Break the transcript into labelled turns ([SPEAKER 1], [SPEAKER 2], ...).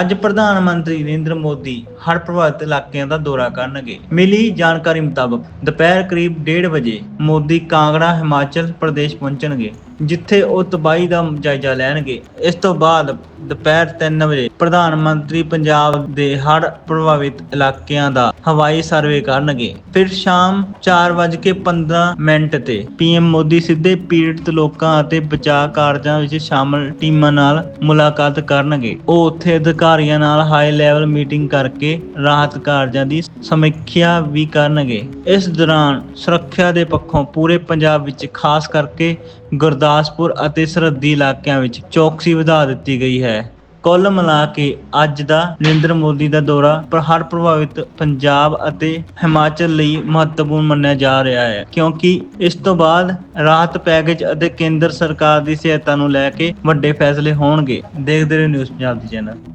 [SPEAKER 1] ਅੱਜ ਪ੍ਰਧਾਨ ਮੰਤਰੀ ਨਰਿੰਦਰ ਮੋਦੀ ਹੜ੍ਹ ਪ੍ਰਭਾਵਿਤ ਇਲਾਕਿਆਂ ਦਾ ਦੌਰਾ ਕਰਨਗੇ। ਮਿਲੀ ਜਾਣਕਾਰੀ ਮੁਤਾਬਕ ਦੁਪਹਿਰ ਕਰੀਬ 1:30 ਵਜੇ ਮੋਦੀ ਕਾਂਗੜਾ, ਹਿਮਾਚਲ ਪ੍ਰਦੇਸ਼ ਪਹੁੰਚਣਗੇ। ਜਿੱਥੇ ਉਹ ਤਬਾਹੀ ਦਾ ਜਾਇਜ਼ਾ ਲੈਣਗੇ। ਇਸ ਤੋਂ ਬਾਅਦ ਦੁਪਹਿਰ 3 ਵਜੇ ਪ੍ਰਧਾਨ ਮੰਤਰੀ ਪੰਜਾਬ ਦੇ ਹੜ੍ਹ ਪ੍ਰਭਾਵਿਤ ਇਲਾਕਿਆਂ ਦਾ ਹਵਾਈ ਸਰਵੇ ਕਰਨਗੇ। ਫਿਰ ਸ਼ਾਮ 4:15 ਮਿੰਟ ਤੇ ਪੀਐਮ ਮੋਦੀ ਸਿੱਧੇ ਪੀੜਤ ਲੋਕਾਂ ਅਤੇ ਬਚਾਅ ਕਾਰਜਾਂ ਵਿੱਚ ਸ਼ਾਮਲ ਟੀਮਾਂ ਨਾਲ ਮੁਲਾਕਾਤ ਕਰਨਗੇ। ਉਹ ਉੱਥੇ ਅਧਿਕਾਰੀਆਂ ਨਾਲ ਹਾਈ ਲੈਵਲ ਮੀਟਿੰਗ ਕਰਕੇ ਰਾਹਤ ਕਾਰਜਾਂ ਦੀ ਸਮੀਖਿਆ ਵੀ ਕਰਨਗੇ। ਇਸ ਦੌਰਾਨ ਸੁਰੱਖਿਆ ਦੇ ਪੱਖੋਂ ਪੂਰੇ ਪੰਜਾਬ ਵਿੱਚ ਖਾਸ ਕਰਕੇ ਗੁਰਦਾਸਪੁਰ ਅਤੇ ਸਰਹੱਦੀ ਇਲਾਕਿਆਂ ਵਿੱਚ ਚੌਕਸੀ ਵਧਾ ਦਿੱਤੀ ਗਈ ਹੈ। ਕੁੱਲ ਮਿਲਾ ਕੇ ਅੱਜ ਦਾ ਨਰਿੰਦਰ ਮੋਦੀ ਦਾ ਦੌਰਾ ਪਰ ਪ੍ਰਭਾਵਿਤ ਪੰਜਾਬ ਅਤੇ ਹਿਮਾਚਲ ਲਈ ਮਹੱਤਵਪੂਰਨ ਮੰਨਿਆ ਜਾ ਰਿਹਾ ਹੈ, ਕਿਉਂਕਿ ਇਸ ਤੋਂ ਬਾਅਦ ਰਾਹਤ ਪੈਕੇਜ ਅਤੇ ਕੇਂਦਰ ਸਰਕਾਰ ਦੀ ਸਹਾਇਤਾ ਨੂੰ ਲੈ ਕੇ ਵੱਡੇ ਫੈਸਲੇ ਹੋਣਗੇ। ਦੇਖਦੇ ਰਹੋ ਨਿਊਜ਼ ਪੰਜਾਬ ਦੀ ਚੈਨਲ।